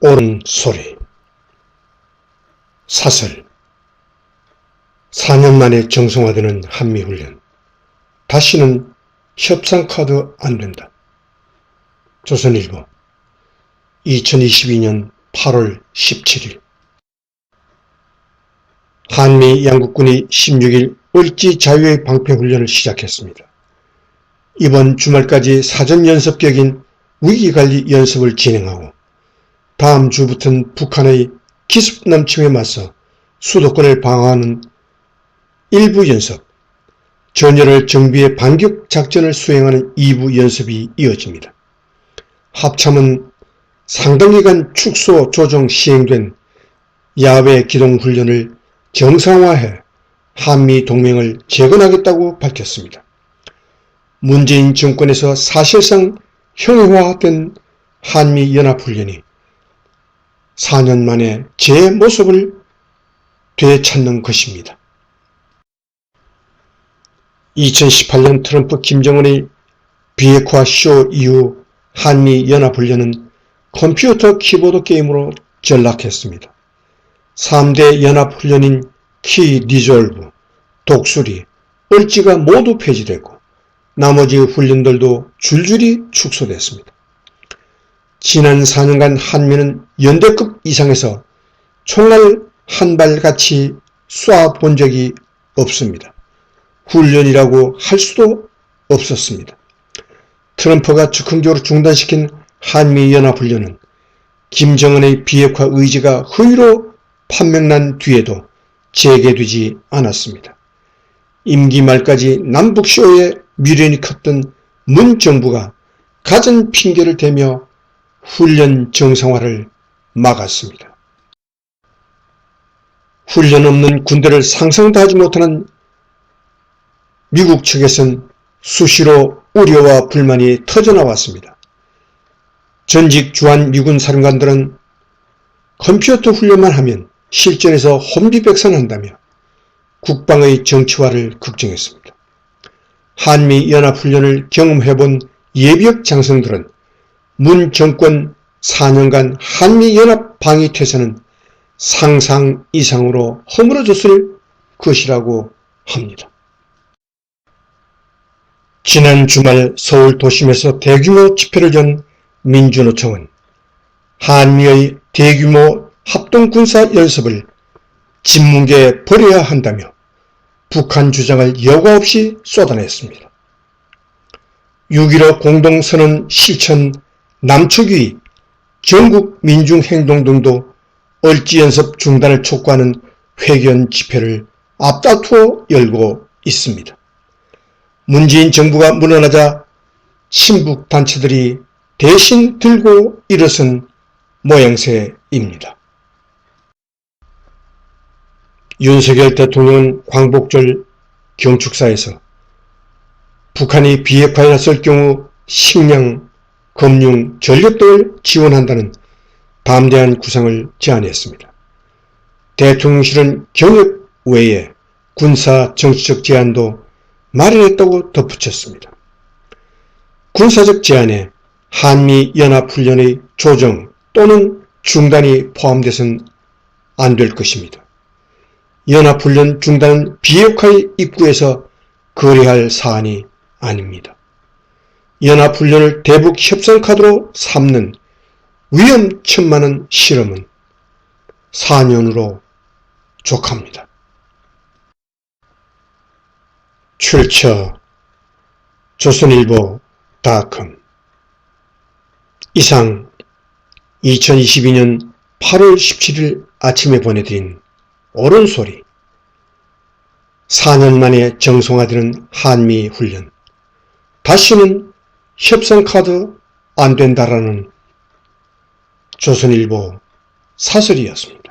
옳은 소리. 사설 4년 만에 정성화되는 한미훈련. 다시는 협상카드 안 된다. 조선일보. 2022년 8월 17일. 한미 양국군이 16일 을지 자유의 방패훈련을 시작했습니다. 이번 주말까지 사전연습 격인 위기관리 연습을 진행하고 다음 주부터는 북한의 기습 남침에 맞서 수도권을 방어하는 일부 연습, 전열을 정비의 반격 작전을 수행하는 2부 연습이 이어집니다. 합참은 상당 기간 축소 조정 시행된 야외 기동 훈련을 정상화해 한미 동맹을 재건하겠다고 밝혔습니다. 문재인 정권에서 사실상 형용화된 한미 연합훈련이 4년 만에 제 모습을 되찾는 것입니다. 2018년 트럼프 김정은의 비핵화 쇼 이후 한미 연합훈련은 컴퓨터 키보드 게임으로 전락했습니다. 3대 연합훈련인 키 디졸브, 독수리, 을지가 모두 폐지되고 나머지 훈련들도 줄줄이 축소됐습니다. 지난 4년간 한미는 연대급 이상에서 총알 한 발같이 쏴 본 적이 없습니다. 훈련이라고 할 수도 없었습니다. 트럼프가 즉흥적으로 중단시킨 한미연합훈련은 김정은의 비핵화 의지가 허위로 판명난 뒤에도 재개되지 않았습니다. 임기 말까지 남북쇼에 미련이 컸던 문 정부가 갖은 핑계를 대며 훈련 정상화를 막았습니다. 훈련 없는 군대를 상상도 하지 못하는 미국 측에선 수시로 우려와 불만이 터져나왔습니다. 전직 주한 미군 사령관들은 컴퓨터 훈련만 하면 실전에서 혼비백산한다며 국방의 정치화를 걱정했습니다. 한미연합훈련을 경험해본 예비역 장성들은 문 정권 4년간 한미연합 방위태세는 상상 이상으로 허물어졌을 것이라고 합니다. 지난 주말 서울 도심에서 대규모 집회를 연 민주노총은 한미의 대규모 합동군사 연습을 진문계에 버려야 한다며 북한 주장을 여과 없이 쏟아냈습니다. 6.15 공동선언 실천 남측위 전국 민중행동 등도 얼지연습 중단을 촉구하는 회견 집회를 앞다투어 열고 있습니다. 문재인 정부가 물러나자 친북 단체들이 대신 들고 일어선 모양새입니다. 윤석열 대통령은 광복절 경축사에서 북한이 비핵화에 나설 경우 식량, 금융, 전력 등을 지원한다는 담대한 구상을 제안했습니다. 대통령실은 경협 외에 군사 정치적 제안도 마련했다고 덧붙였습니다. 군사적 제안에 한미연합훈련의 조정 또는 중단이 포함돼서는 안될 것입니다. 연합훈련 중단은 비핵화의 입구에서 거래할 사안이 아닙니다. 연합훈련을 대북 협상카드로 삼는 위험천만한 실험은 4년으로 족합니다. 출처 조선일보 닷컴. 이상 2022년 8월 17일 아침에 보내드린 옳은 소리. 4년 만에 정성화되는 한미 훈련. 다시는 협상카드 안 된다라는 조선일보 사설이었습니다.